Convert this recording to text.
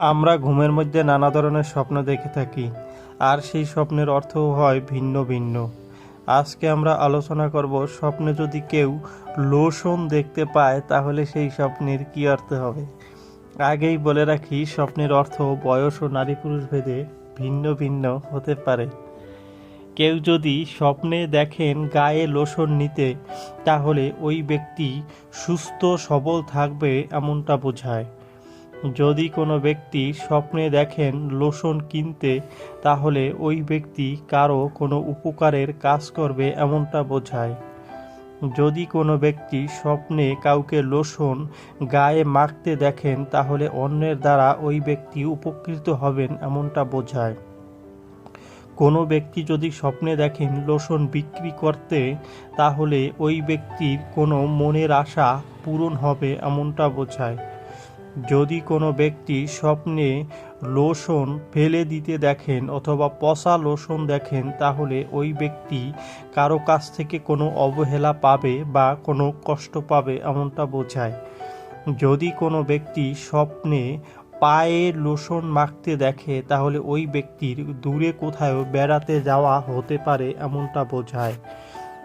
আমরা ঘুমের মধ্যে নানা ধরনের স্বপ্ন দেখে থাকি, আর সেই স্বপ্নের অর্থও হয় ভিন্ন ভিন্ন। আজকে আমরা আলোচনা করব স্বপ্নে যদি কেউ লোশন দেখতে পায়, তাহলে সেই স্বপ্নের কী অর্থ হবে? আগেই বলে রাখি, স্বপ্নের অর্থ বয়স ও নারী পুরুষ ভেদে ভিন্ন ভিন্ন হতে পারে। কেউ যদি স্বপ্নে দেখেন গায়ে লোশন নিতে, তাহলে ওই ব্যক্তি সুস্থ সবল থাকবে এমনটা বোঝায়। যদি কোনো ব্যক্তি স্বপ্নে দেখেন লোশন কিনতে, তাহলে ওই ব্যক্তি কারও কোনো উপকারের কাজ করবে এমনটা বোঝায়। যদি কোনো ব্যক্তি স্বপ্নে কাউকে লোশন গায়ে মাখতে দেখেন, তাহলে অন্যের দ্বারা ওই ব্যক্তি উপকৃত হবেন এমনটা বোঝায়। কোনো ব্যক্তি যদি স্বপ্নে দেখেন লোশন বিক্রি করতে, তাহলে ওই ব্যক্তির কোনো মনের আশা পূরণ হবে এমনটা বোঝায়। যদি কোনো ব্যক্তি স্বপ্নে লোশন ফেলে দিতে দেখেন অথবা পচা লোশন দেখেন, তাহলে ওই ব্যক্তি কারও কাছ থেকে কোনো অবহেলা পাবে বা কোনো কষ্ট পাবে এমনটা বোঝায়। যদি কোনো ব্যক্তি স্বপ্নে পায়ে লোশন মাখতে দেখে, তাহলে ওই ব্যক্তির দূরে কোথাও বেড়াতে যাওয়া হতে পারে এমনটা বোঝায়।